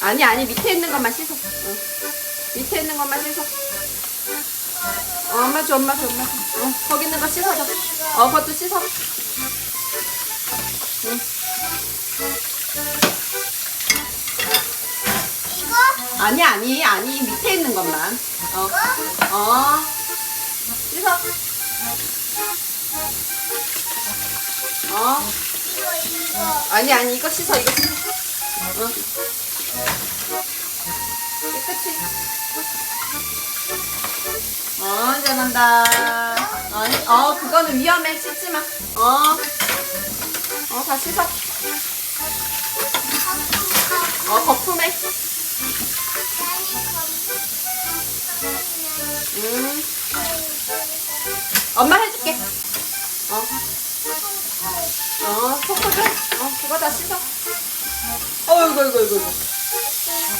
아니 아니 밑에 있는 것만 씻어. 응. 밑에 있는 것만 씻어. 어, 엄마 줘 엄마 줘 엄마 줘. 어, 거기 있는 거 씻어줘. 어 그것도 씻어. 응. 아니 아니 아니 밑에 있는 것만. 어. 어. 씻어. 어. 아니 아니 이거 씻어 이거 씻어. 어. 깨끗이. 어 잘한다. 어, 어 그거는 위험해 씻지 마. 어. 어 다 씻어. 어 거품해. 음. 엄마 해줄게. 어. 어, 그거 다 씻어. 어이구, 이구 이구, 이구.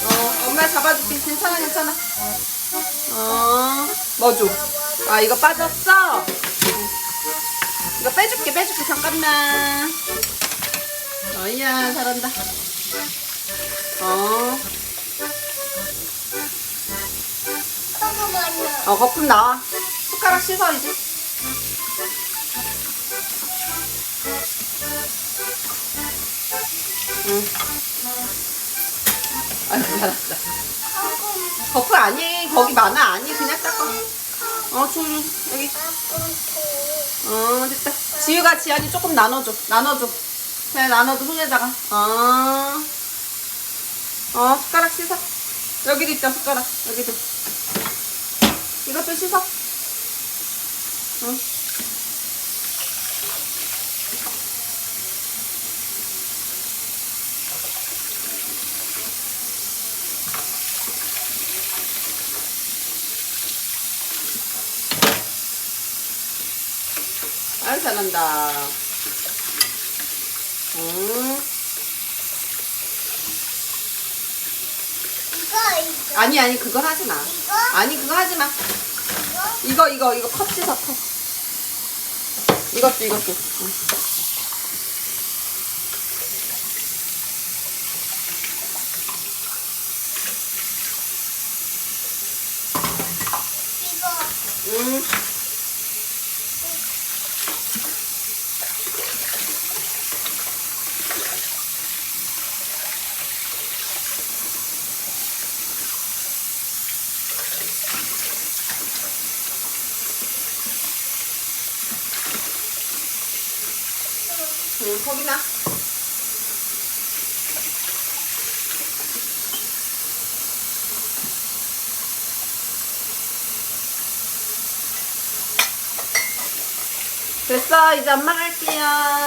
어, 엄마 잡아줄게. 괜찮아, 괜찮아. 어, 뭐 줘? 아, 이거 빠졌어? 응. 이거 빼줄게, 빼줄게. 잠깐만. 어이야, 잘한다. 어. 어, 거품 나와. 숟가락 씻어, 이제. 응. 잘한다. 조금, 거품 아니, 거기 많아. 아니, 그냥 닦아. 어, 줘, 줘. 여기. 어, 됐다. 지유가 지안이 조금 나눠줘. 나눠줘. 그냥 나눠줘, 손에다가. 어. 어, 숟가락 씻어. 여기도 있다, 숟가락. 여기도. 이것도 씻어. 응. 아유, 잘한다. 음. 이거 이거 아니, 아니, 그거 하지 마. 이거 아니, 그거 하지 마. 이거 이거, 이거, 이거 컵 씻어, 컵. 이것도, 이것도. 응. 이거 음. 응, 거기 나. 됐어, 이제 갈게요.